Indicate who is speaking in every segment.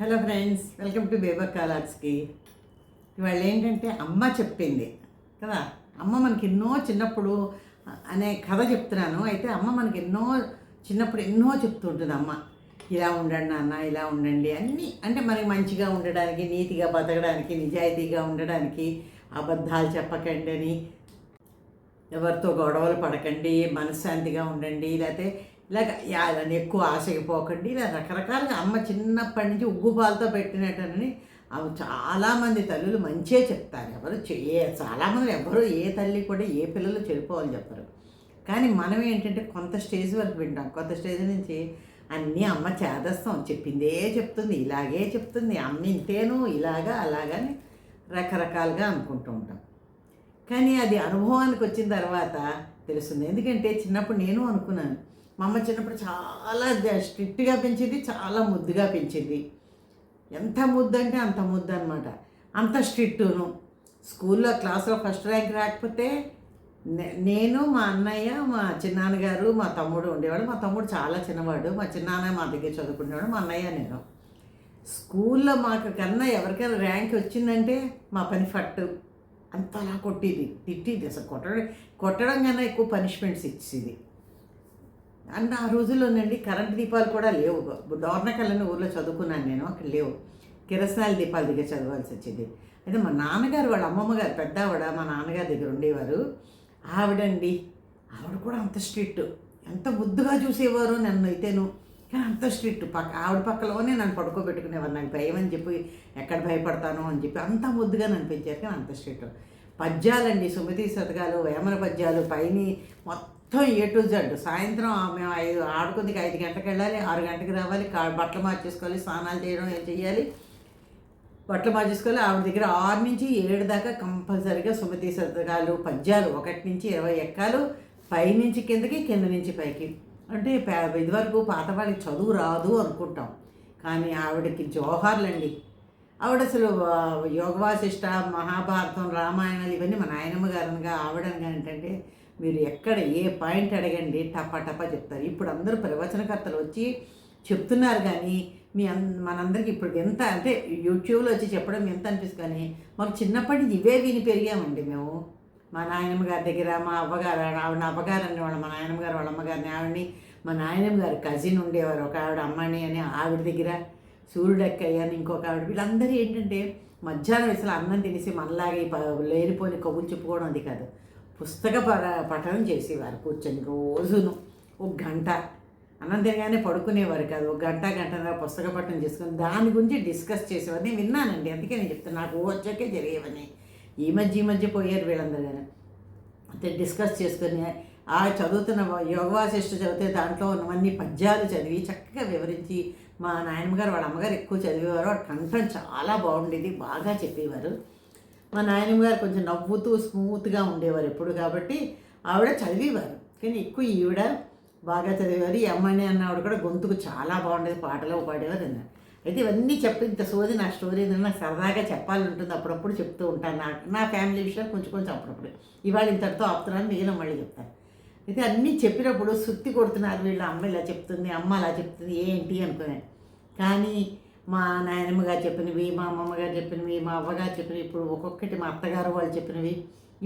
Speaker 1: Hello friends welcome to బేబర్ కాలార్స్కి ఇవాళ ఏంటంటే అమ్మ చెప్పింది కదా? అమ్మ మనకి ఎన్నో చిన్నప్పుడు అనే కథ చెప్తున్నాను. అయితే అమ్మ మనకి ఎన్నో చిన్నప్పుడు ఎన్నో చెప్తుంటుంది అమ్మ. ఇలా ఉండండి నాన్న ఇలా ఉండండి అన్నీ అంటే మనకి మంచిగా ఉండడానికి నీతిగా బతకడానికి నిజాయితీగా ఉండడానికి అబద్ధాలు చెప్పకండి అని ఎవరితో గొడవలు పడకండి మనశ్శాంతిగా ఉండండి లేకపోతే లేక అని ఎక్కువ ఆశకి పోకండి ఇలా రకరకాలుగా అమ్మ చిన్నప్పటి నుంచి ఉగ్గుపాలతో పెట్టినట్టని అవి చాలామంది తల్లులు మంచిగా చెప్తారు. ఎవరు ఏ చాలామంది ఎవరు ఏ తల్లి కూడా ఏ పిల్లలు చెడిపోవాలని చెప్పరు. కానీ మనం ఏంటంటే కొంత స్టేజ్ వరకు వింటాం. కొంత స్టేజ్ నుంచి అన్నీ అమ్మ చేదస్తాం. చెప్పిందే చెప్తుంది ఇలాగే చెప్తుంది అమ్మ ఇంతేను ఇలాగా అలాగని రకరకాలుగా అనుకుంటూ ఉంటాం. కానీ అది అనుభవానికి వచ్చిన తర్వాత తెలుస్తుంది. ఎందుకంటే చిన్నప్పుడు నేను అనుకున్నాను మా అమ్మ చిన్నప్పుడు చాలా స్ట్రిక్ట్గా పెంచింది చాలా ముద్దుగా పెంచింది. ఎంత ముద్దు అంటే అంత ముద్దు అనమాట అంత స్ట్రిక్టును. స్కూల్లో క్లాస్లో ఫస్ట్ ర్యాంక్ రాకపోతే నే- నేను మా అన్నయ్య మా చిన్నాన్నగారు మా తమ్ముడు ఉండేవాడు. మా తమ్ముడు చాలా చిన్నవాడు. మా చిన్నాన్న మా దగ్గర చదువుకునేవాడు మా అన్నయ్య నేను. స్కూల్లో మాకు కన్నా ఎవరికైనా ర్యాంక్ వచ్చిందంటే మా పని ఫట్టు. అంతలా కొట్టేది తిట్టేది అసలు కొట్టడం కొట్టడం కన్నా ఎక్కువ పనిష్మెంట్స్ ఇచ్చేది. అండ్ ఆ రోజుల్లోనండి కరెంట్ దీపాలు కూడా లేవు. డోర్నకల్లని ఊర్లో చదువుకున్నాను నేను అక్కడ లేవు. కిరసనాల దీపాల దగ్గర చదవాల్సి వచ్చేది. అయితే మా నాన్నగారు వాళ్ళ అమ్మమ్మ గారు పెద్ద ఆవిడ మా నాన్నగారి దగ్గర ఉండేవారు. ఆవిడండి ఆవిడ కూడా అంత స్ట్రిక్ట్. ఎంత ముద్దుగా చూసేవారు నన్ను అయితేను. కానీ అంత స్ట్రిక్ట్. పక్క ఆవిడ పక్కలోనే నన్ను పడుకోబెట్టుకునేవారు. నాకు భయం అని చెప్పి ఎక్కడ భయపడతాను అని చెప్పి అంత ముద్దుగా అనిపించారు కానీ అంత స్ట్రిక్ట్. పద్యాలండి సుమతి శతకాలు వేమన పద్యాలు పైని మొత్తం మొత్తం ఏ టు జడ్. సాయంత్రం మేము ఐదు ఆడుకుందికి ఐదు గంటలకు వెళ్ళాలి ఆరు గంటకి రావాలి కా- బట్టలు మార్చేసుకోవాలి స్నానాలు చేయడం ఏం చేయాలి బట్టలు మార్చేసుకోవాలి ఆవిడ దగ్గర ఆరు నుంచి ఏడు దాకా కంపల్సరీగా సుమతి శతకాలు పద్యాలు ఒకటి నుంచి ఇరవై ఎక్కాలు పై నుంచి కిందకి కింద నుంచి పైకి. అంటే ఇదివరకు పాత వాళ్ళకి చదువు రాదు అనుకుంటాం. కానీ ఆవిడకి జోహార్లండి ఆవిడ అసలు యోగవాసిష్ట మహాభారతం రామాయణాలు ఇవన్నీ మా నాయనమ్మ గారు ఆవిడనగా ఏంటంటే మీరు ఎక్కడ ఏ పాయింట్ అడగండి టపా టపా చెప్తారు. ఇప్పుడు అందరూ ప్రవచనకర్తలు వచ్చి చెప్తున్నారు కానీ మీ అన్ మనందరికి ఇప్పుడు ఎంత అంటే యూట్యూబ్లో వచ్చి చెప్పడం ఎంత అనిపిస్తుంది కానీ మాకు చిన్నప్పటి నుంచి ఇవే విని పెరిగామండి మేము. మా నాయనమ్మ గారి దగ్గర మా అవ్వగారు ఆవిడ అవ్వగారు అనేవాళ్ళు మా నాయనమ్మ గారు వాళ్ళ అమ్మగారిని ఆవిడని మా నాయనమ్మ గారు కజిన్ ఉండేవారు. ఒక ఆవిడ అమ్మని అని ఆవిడ దగ్గర సూర్యుడక్కయ్య అని ఇంకొక ఆవిడ. వీళ్ళందరూ ఏంటంటే మధ్యాహ్నం అసలు అన్నం తినేసి మనలాగే ప- లేనిపోని కబుర్లు చెప్పుకోవడం అది కాదు. పుస్తక పర పఠనం చేసేవారు కూర్చొని రోజును. ఒక గంట. అన్నం తినగానే పడుకునేవారు కాదు. ఒక గంట గంటన్నర పుస్తక పఠనం చేసుకుని దాని గురించి డిస్కస్ చేసేవారు. నేను విన్నానండి. అందుకే నేను చెప్తాను నాకు వచ్చాకే జరిగేవని ఈ మధ్య ఈ మధ్య పోయారు వీళ్ళందరూ కానీ అంటే డిస్కస్ చేసుకుని ఆ చదువుతున్న యోగవాసిష్ట చదివితే దాంట్లో ఉన్నవన్నీ పద్యాలు చదివి చక్కగా వివరించి మా నాయనమ్మగారు వాళ్ళ అమ్మగారు ఎక్కువ చదివేవారు. వాళ్ళ కంఠం చాలా బాగుండేది. బాగా చెప్పేవారు. మా నాయనమ్మ గారు కొంచెం నవ్వుతూ స్మూత్గా ఉండేవారు ఎప్పుడు కాబట్టి ఆవిడ చదివేవారు. కానీ ఎక్కువ ఈవిడ బాగా చదివేవారు. ఈ అమ్మాయిని అన్న ఆవిడ కూడా గొంతుకు చాలా బాగుండేది పాటలు పాడేవారు అన్నారు. అయితే ఇవన్నీ చెప్పి ఇంత సోది నా స్టోరీ ఏంటంటే నాకు సరదాగా చెప్పాలి ఉంటుంది అప్పుడప్పుడు చెప్తూ ఉంటాను. నా నా ఫ్యామిలీ విషయాలు కొంచెం కొంచెం అప్పుడప్పుడు. ఇవాళ ఇంతటితో ఆపుతున్నాను మిగిలిన మళ్ళీ చెప్తాను. అయితే అన్నీ చెప్పినప్పుడు సుత్తి కొడుతున్నారు వీళ్ళ అమ్మ ఇలా చెప్తుంది అమ్మ అలా చెప్తుంది ఏంటి అనుకున్నాను కానీ మా నాయనమ్మ గారు చెప్పినవి మా అమ్మమ్మ గారు చెప్పినవి మా అవ్వగారు చెప్పినవి ఇప్పుడు ఒక్కొక్కటి మా అత్తగారు వాళ్ళు చెప్పినవి.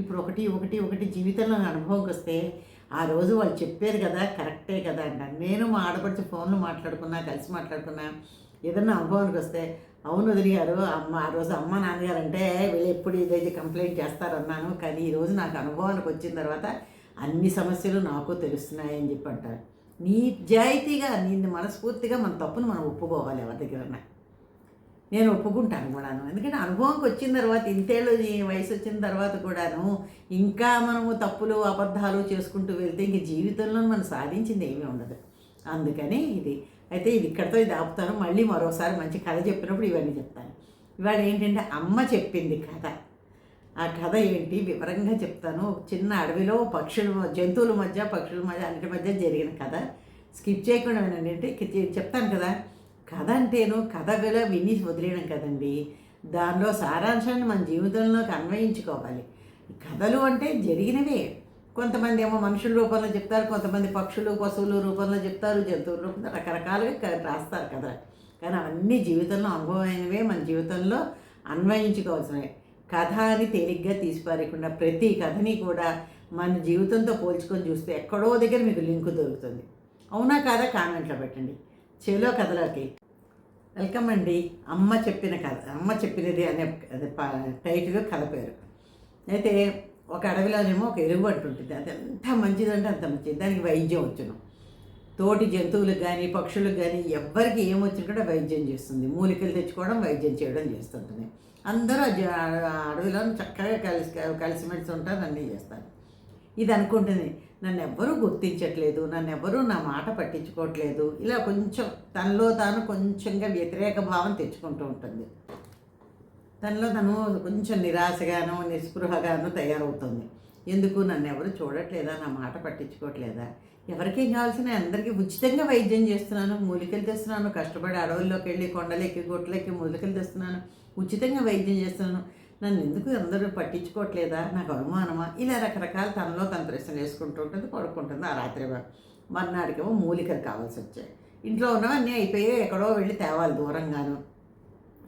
Speaker 1: ఇప్పుడు ఒకటి ఒకటి ఒకటి జీవితంలో అనుభవంకి వస్తే ఆ రోజు వాళ్ళు చెప్పారు కదా కరెక్టే కదా అంటాను నేను మా ఆడపడిచి ఫోన్లో మాట్లాడుకున్నా కలిసి మాట్లాడుకున్నా ఏదన్నా అనుభవానికి వస్తే అవును వదిలిగారు అమ్మ ఆ రోజు అమ్మ నాన్నగారు అంటే వీళ్ళు ఎప్పుడు ఇదైతే కంప్లైంట్ చేస్తారన్నాను. కానీ ఈరోజు నాకు అనుభవానికి వచ్చిన తర్వాత అన్ని సమస్యలు నాకు తెలుస్తున్నాయని చెప్పి అంటారు. నిజాయితీగా నేను మనస్ఫూర్తిగా మన తప్పును మనం ఒప్పుకోవాలి ఎవరి దగ్గరన్నా నేను ఒప్పుకుంటాను కూడాను. ఎందుకంటే అనుభవంకి వచ్చిన తర్వాత ఇంతేళ్ళు వయసు వచ్చిన తర్వాత కూడాను ఇంకా మనము తప్పులు అబద్ధాలు చేసుకుంటూ వెళ్తే ఇంక జీవితంలో మనం సాధించింది ఏమీ ఉండదు. అందుకని ఇది. అయితే ఇది ఇక్కడితో ఇది ఆపుతాను. మళ్ళీ మరోసారి మంచి కథ చెప్పినప్పుడు ఇవన్నీ చెప్తాను. ఇవాళ ఏంటంటే అమ్మ చెప్పింది కథ. ఆ కథ ఏంటి? వివరంగా చెప్తాను. చిన్న అడవిలో పక్షుల జంతువుల మధ్య పక్షుల మధ్య అన్నిటి మధ్య జరిగిన కథ. స్కిప్ చేయకుండా ఏంటంటే చెప్తాను కదా. కథ అంటేను కథ కూడా విని వదిలేయడం కదండి. దానిలో సారాంశాన్ని మన జీవితంలోకి అన్వయించుకోవాలి. కథలు అంటే జరిగినవే. కొంతమంది ఏమో మనుషుల రూపంలో చెప్తారు కొంతమంది పక్షులు పశువులు రూపంలో చెప్తారు జంతువుల రూపంలో రకరకాలుగా రాస్తారు కదా కానీ అవన్నీ జీవితంలో అనుభవమైనవే మన జీవితంలో అన్వయించుకోవాల్సినవి. కథ అని తేలిగ్గా తీసిపారేయకుండా ప్రతి కథని కూడా మన జీవితంతో పోల్చుకొని చూస్తే ఎక్కడో దగ్గర మీకు లింకు దొరుకుతుంది. అవునా కాదా కామెంట్లో పెట్టండి. చెలో కథలోకి. వెల్కమ్ అండి. అమ్మ చెప్పిన కథ అమ్మ చెప్పినది అనే అదే టైటిల్ కథ పేరు. అయితే ఒక అడవిలోనేమో ఒక ఎరువు ఉంటుంది అది ఎంత మంచిదంటే అంత మంచిది దానికి వైద్యం వచ్చును. తోటి జంతువులకు కానీ పక్షులకు కానీ ఎవ్వరికి ఏమొచ్చినా కూడా వైద్యం చేస్తుంది. మూలికలు తెచ్చుకోవడం వైద్యం చేయడం చేస్తుంటుంది. అందరూ ఆ అడవిలో చక్కగా కలిసి కలిసిమెలిసి ఉంటారు అన్నీ చేస్తారు. ఇది అనుకుంటుంది. నన్ను ఎవ్వరూ గుర్తించట్లేదు నన్ను ఎవ్వరూ నా మాట పట్టించుకోవట్లేదు. ఇలా కొంచెం తనలో తాను కొంచెంగా వ్యతిరేక భావం తెచ్చుకుంటూ ఉంటుంది. తనలో తను కొంచెం నిరాశగాను నిస్పృహగాను తయారవుతుంది. ఎందుకు? నన్ను ఎవరు చూడట్లేదా? నా మాట పట్టించుకోవట్లేదా? ఎవరికేం కావాల్సిన అందరికీ ఉచితంగా వైద్యం చేస్తున్నాను మూలికలు తెస్తున్నాను కష్టపడి అడవుల్లోకి వెళ్ళి కొండలెక్కి గుట్లెక్కి మూలికలు తెస్తున్నాను ఉచితంగా వైద్యం చేస్తున్నాను. నన్ను ఎందుకు అందరూ పట్టించుకోవట్లేదా? నాకు అనుమానమా ఇలా రకరకాల తనలో తన ప్రశ్నలు వేసుకుంటూ ఉంటుంది పడుకుంటుంది ఆ రాత్రి మర్నాడికేమో మూలికలు కావాల్సి వచ్చాయి. ఇంట్లో ఉన్నవన్నీ అయిపోయి ఎక్కడో వెళ్ళి తేవాలి దూరంగాను.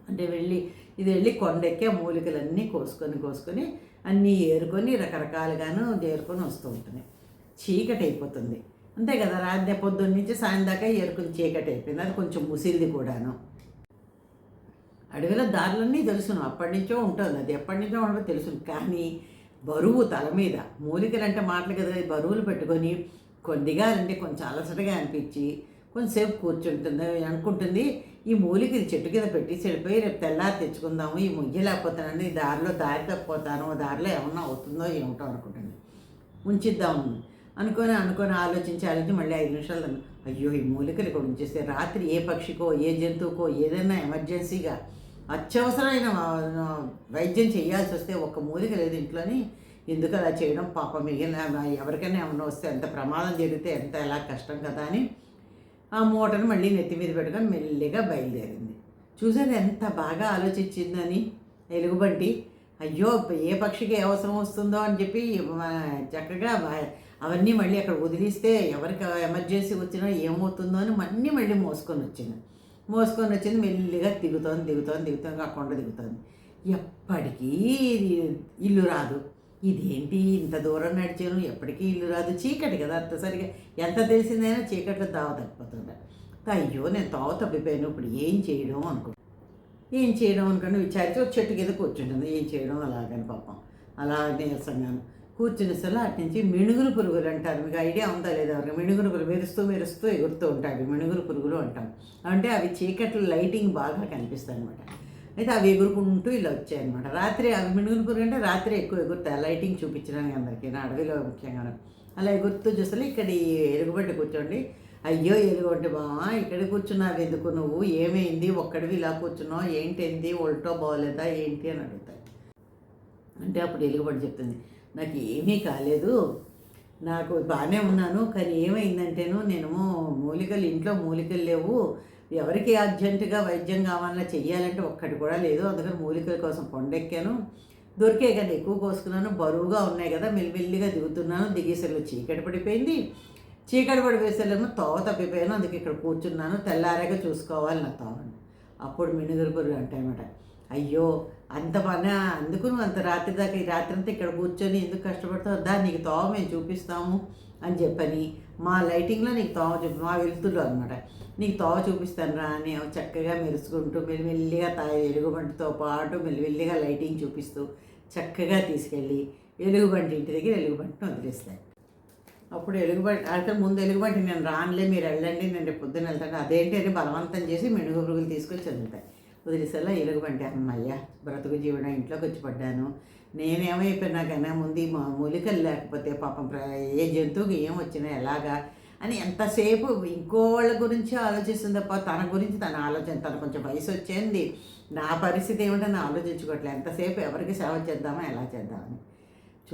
Speaker 1: అంటే వెళ్ళి ఇది వెళ్ళి కొండెక్కే మూలికలన్నీ కోసుకొని కోసుకొని అన్నీ ఏరుకొని రకరకాలుగాను ఏరుకొని వస్తూ ఉంటుంది. చీకటి అయిపోతుంది. అంతే కదా రాత్రి పొద్దున్న నుంచి సాయం దాకా ఏరుకుని చీకటి అయిపోయింది. అది కొంచెం ముసిరిది కూడాను. అడవిలో దారులన్నీ తెలుసును. అప్పటి నుంచో ఉంటుంది. అది ఎప్పటి నుంచో ఉండదో తెలుసును. కానీ బరువు తల మీద. మూలికలు అంటే మాటలు కదా. బరువులు పెట్టుకొని కొద్దిగా అంటే కొంచెం అలసటగా అనిపించి కొంచెంసేపు కూర్చుంటుంది. అనుకుంటుంది ఈ మూలికలు చెట్టు కింద పెట్టి చెడిపోయి రేపు తెల్లారి తెచ్చుకుందాము ఈ ముగ్గు లేకపోతానని ఈ దారిలో దారి తప్పిపోతాను దారిలో ఏమన్నా అవుతుందో ఏమిటో అనుకుంటుంది. ఉంచిద్దాం అనుకొని అనుకొని ఆలోచించి ఆలోచించి మళ్ళీ ఐదు నిమిషాలు అయ్యో ఈ మూలికలు ఇక్కడ ఉంచేస్తే రాత్రి ఏ పక్షికో ఏ జంతువుకో ఏదైనా ఎమర్జెన్సీగా అత్యవసరమైన వైద్యం చేయాల్సి వస్తే ఒక మూలిక లేదు ఇంట్లోని. ఎందుకు అలా చేయడం? పాప మిగిలిన ఎవరికైనా ఏమన్నా వస్తే ఎంత ప్రమాదం జరిగితే ఎంత ఎలా కష్టం కదా అని ఆ మూటను మళ్ళీ నెత్తి మీద పెట్టుకొని మెల్లిగా బయలుదేరింది. చూసారు ఎంత బాగా ఆలోచించిందని? ఎలుగుబంటి అయ్యో ఏ పక్షికి ఏ అవసరం వస్తుందో అని చెప్పి చక్కగా అవన్నీ మళ్ళీ అక్కడ వదిలిస్తే ఎవరికి ఎమర్జెన్సీ వచ్చినా ఏమవుతుందో అని అన్నీ మళ్ళీ మోసుకొని వచ్చింది. మోసుకొని వచ్చింది మెల్లిగా దిగుతోంది దిగుతోంది దిగుతోంది ఆ కొండ దిగుతోంది. ఎప్పటికీ ఇల్లు రాదు. ఇదేంటి ఇంత దూరం నడిచాను? ఎప్పటికీ ఇల్లు రాదు. చీకటి కదా అంత సరిగా. ఎంత తెలిసిందైనా చీకట్లో దావ తప్పిపోతుండ అయ్యో నేను తావ తప్పిపోయాను. ఇప్పుడు ఏం చేయడం అనుకో? ఏం చేయడం అనుకోండి విచారించి ఒక చెట్టు కింద కూర్చుంటుంది. ఏం చేయడం? అలాగని పాపం. అలా నీరసంగాను. కూర్చునేసరికి అటు నుంచి మిణుగురు పురుగులు అంటారు. మీకు ఐడియా ఉందా లేదా? ఎవరికి మిణుగురు పురుగులు మెరుస్తూ మెరుస్తూ ఎగురుతూ ఉంటాయి అవి మిణుగురు పురుగులు అంటాం అంటే అవి చీకట్లో లైటింగ్ బాగా కనిపిస్తాయి అనమాట అయితే అవి ఎగురుకుంటూ ఇలా వచ్చాయన్నమాట. రాత్రి అవి మిణుగురు పురుగు అంటే రాత్రి ఎక్కువ ఎగురుతాయి. లైటింగ్ చూపించడానికి అందరికీ నా అడవిలో ముఖ్యంగా అలా ఎగురుతూ చూస్తే ఇక్కడ ఈ ఎలుగుబట్టి కూర్చోండి. అయ్యో ఎలుగుబంటి బావా ఇక్కడ కూర్చున్నావు ఎందుకు నువ్వు? ఏమైంది? ఒక్కడివి ఇలా కూర్చున్నావు. ఏంటి ఏంది ఒల్టో బాగోలేదా ఏంటి అని అడుగుతాయి అంటే అప్పుడు ఎలుగుబడి చెప్తుంది. నాకు ఏమీ కాలేదు. నాకు బాగానే ఉన్నాను కానీ ఏమైందంటేను నేను మూలికలు ఇంట్లో మూలికలు లేవు. ఎవరికి అర్జెంటుగా వైద్యం కావాలన్నా చెయ్యాలంటే ఒక్కటి కూడా లేదు. అందుకని మూలికల కోసం కొండెక్కాను. దొరికే కదా ఎక్కువ కోసుకున్నాను. బరువుగా ఉన్నాయి కదా మెల్లిమెల్లిగా దిగుతున్నాను. దిగేసరికి చీకటి పడిపోయింది. చీకటి పడిపోయేసరికి తోవ తప్పిపోయాను. అందుకే ఇక్కడ కూర్చున్నాను. తెల్లారాక చూసుకోవాలి నా తోవని. అప్పుడు మినుగురు పురుగు అంటాయన్నమాట. అయ్యో అంత పని అందుకు నువ్వు అంత రాత్రి దాకా ఈ రాత్రి అంతా ఇక్కడ కూర్చొని ఎందుకు కష్టపడతావు? దా నీకు తోవ మేము చూపిస్తాము అని చెప్పని మా లైటింగ్లో నీకు తోవ చూపి మా వెలుతుల్లో అనమాట నీకు తోవ చూపిస్తానురా అని అవి చక్కగా మెరుచుకుంటూ మెల్లిమెల్లిగా తా ఎలుగుబంటితో పాటు మెల్లిమెల్లిగా లైటింగ్ చూపిస్తూ చక్కగా తీసుకెళ్ళి ఎలుగుబంటి ఇంటి దగ్గర ఎలుగుబంటిని వదిలేస్తాయి. అప్పుడు ఎలుగుబంటి అయితే ముందు ఎలుగుబంటి నేను రానులే మీరు వెళ్ళండి నేను రేపు పొద్దున్న వెళ్తాను. అదేంటి అని బలవంతం చేసి మెడుగు పురుగులు తీసుకొచ్చి వదులుతాయి వదిలేసల్లా ఎలుగుబంటి అమ్మయ్య బ్రతుకు జీవన ఇంట్లోకి వచ్చి పడ్డాను. నేనేమైపోయినా కన్నా ముందు మా మూలికలు లేకపోతే పాపం ప్ర- ఏ జంతువుకి ఏం వచ్చినా ఎలాగా అని ఎంతసేపు ఇంకో వాళ్ళ గురించి ఆలోచిస్తుంది తప్ప తన గురించి తన ఆలోచన తన కొంచెం వయసు వచ్చింది. నా పరిస్థితి ఏమిటని ఆలోచించుకోవట్లేదు ఎంతసేపు ఎవరికి సేవ చేద్దామా ఎలా చేద్దామని.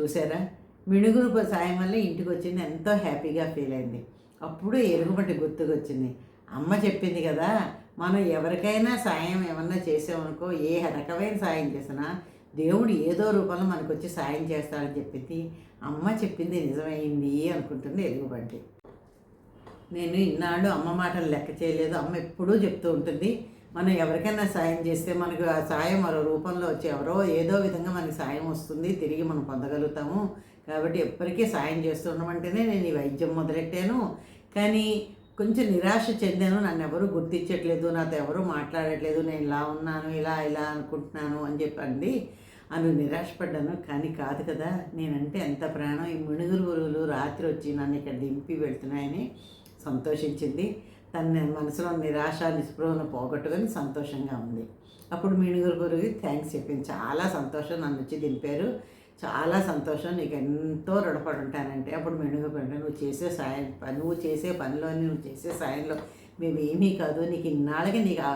Speaker 1: చూసారా? మిణుగురు సాయం వల్ల ఇంటికి వచ్చింది ఎంతో హ్యాపీగా ఫీల్ అయింది. అప్పుడు ఎరుగుబట్టి గుర్తుకొచ్చింది. అమ్మ చెప్పింది కదా మనం ఎవరికైనా సాయం ఏమన్నా చేసామనుకో ఏ రకమైన సాయం చేసినా దేవుడు ఏదో రూపంలో మనకు వచ్చి సాయం చేస్తాడని చెప్పింది. అమ్మ చెప్పింది నిజమైంది అనుకుంటుంది ఎలుగుబంటి. నేను ఇన్నాళ్ళు అమ్మ మాటలు లెక్క చేయలేదు. అమ్మ ఎప్పుడూ చెప్తూ ఉంటుంది మనం ఎవరికైనా సాయం చేస్తే మనకు ఆ సాయం మరో రూపంలో వచ్చి ఎవరో ఏదో విధంగా మనకి సాయం వస్తుంది తిరిగి మనం పొందగలుగుతాము. కాబట్టి ఎప్పటికీ సాయం చేస్తుండమంటేనే నేను ఈ వైద్యం మొదలెట్టాను. కానీ కొంచెం నిరాశ చెందాను. నన్ను ఎవరు గుర్తించట్లేదు. నాతో ఎవరు మాట్లాడట్లేదు. నేను ఇలా ఉన్నాను ఇలా ఇలా అనుకుంటున్నాను అని చెప్పండి. అను నిరాశపడ్డాను. కానీ కాదు కదా నేనంటే ఎంత ప్రాణం. ఈ మునుగురు గురువులు రాత్రి వచ్చి నన్ను ఇక్కడ దింపి వెళ్తున్నాయని సంతోషించింది. తన మనసులో నిరాశ నిస్పృహను పోగొట్టుకొని సంతోషంగా ఉంది. అప్పుడు మిణుగురు గురువు థ్యాంక్స్ చెప్పింది. చాలా సంతోషం నన్ను వచ్చి దింపారు. చాలా సంతోషం. నీకు ఎంతో రుణపడి ఉంటానంటే అప్పుడు మిణుగురు నువ్వు చేసే సాయం నువ్వు చేసే పనిలోని నువ్వు చేసే సాయంలో మేమేమీ కాదు. నీకు ఇన్నాళ్ళకి నీకు ఆ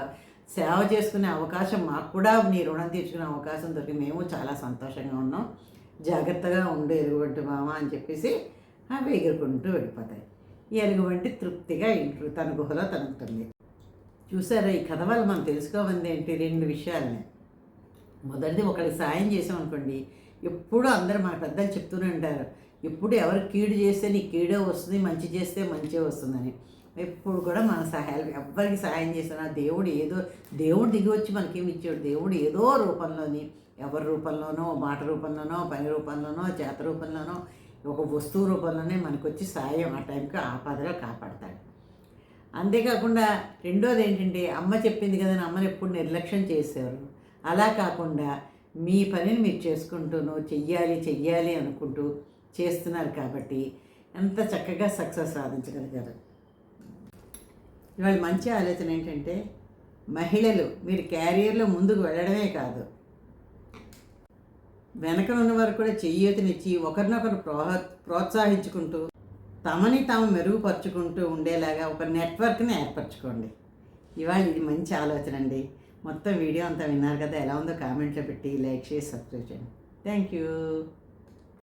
Speaker 1: సేవ చేసుకునే అవకాశం మాకు కూడా నీ రుణం తీర్చుకునే అవకాశం దొరికి మేము చాలా సంతోషంగా ఉన్నాం. జాగ్రత్తగా ఉండు ఎరుగుబంటి మామ అని చెప్పేసి అవి ఎగురుకుంటూ వెళ్ళిపోతాయి. ఈ ఎలుగుబంటి తృప్తిగా ఇంట్లో తన గుహలో తనుకుతుంది. చూసారా ఈ కథ వల్ల మనం తెలుసుకోవాలి ఏంటి రెండు విషయాలని. మొదటిది ఒకరికి సాయం చేసాం అనుకోండి ఎప్పుడు అందరూ మన పెద్దలు చెప్తూనే ఉంటారు ఎప్పుడు ఎవరు కీడు చేస్తే నీ కీడే వస్తుంది మంచి చేస్తే మంచి వస్తుందని. ఎప్పుడు కూడా మన సహాయాలు ఎవరికి సహాయం చేసినా దేవుడు ఏదో దేవుడు దిగి వచ్చి మనకేమి ఇచ్చాడు? దేవుడు ఏదో రూపంలోని ఎవరి రూపంలోనో మాట రూపంలోనో పని రూపంలోనో చేత రూపంలోనో ఒక వస్తువు రూపంలోనే మనకు వచ్చి సాయం ఆ టైంకి ఆపదలో కాపాడతాడు. అంతేకాకుండా రెండోది ఏంటంటే అమ్మ చెప్పింది కదా అమ్మని ఎప్పుడు నిర్లక్ష్యం చేసేవారు. అలా కాకుండా మీ పనిని మీరు చేసుకుంటూను చెయ్యాలి చెయ్యాలి అనుకుంటూ చేస్తున్నారు కాబట్టి ఎంత చక్కగా సక్సెస్ సాధించగలిగారు. ఇవాళ మంచి ఆలోచన ఏంటంటే మహిళలు మీరు క్యారియర్లో ముందుకు వెళ్ళడమే కాదు. వెనక ఉన్న వారు కూడా చెయ్యతనిచ్చి ఒకరినొకరు ప్రోహ ప్రోత్సహించుకుంటూ తమని తాము మెరుగుపరుచుకుంటూ ఉండేలాగా ఒక నెట్వర్క్ని ఏర్పరచుకోండి. ఇవాళ ఇది మంచి ఆలోచన అండి. మొత్తం వీడియో అంతా విన్నారు కదా ఎలా ఉందో కామెంట్లో పెట్టి లైక్ చేసి సబ్స్క్రైబ్ చేయండి. Thank you.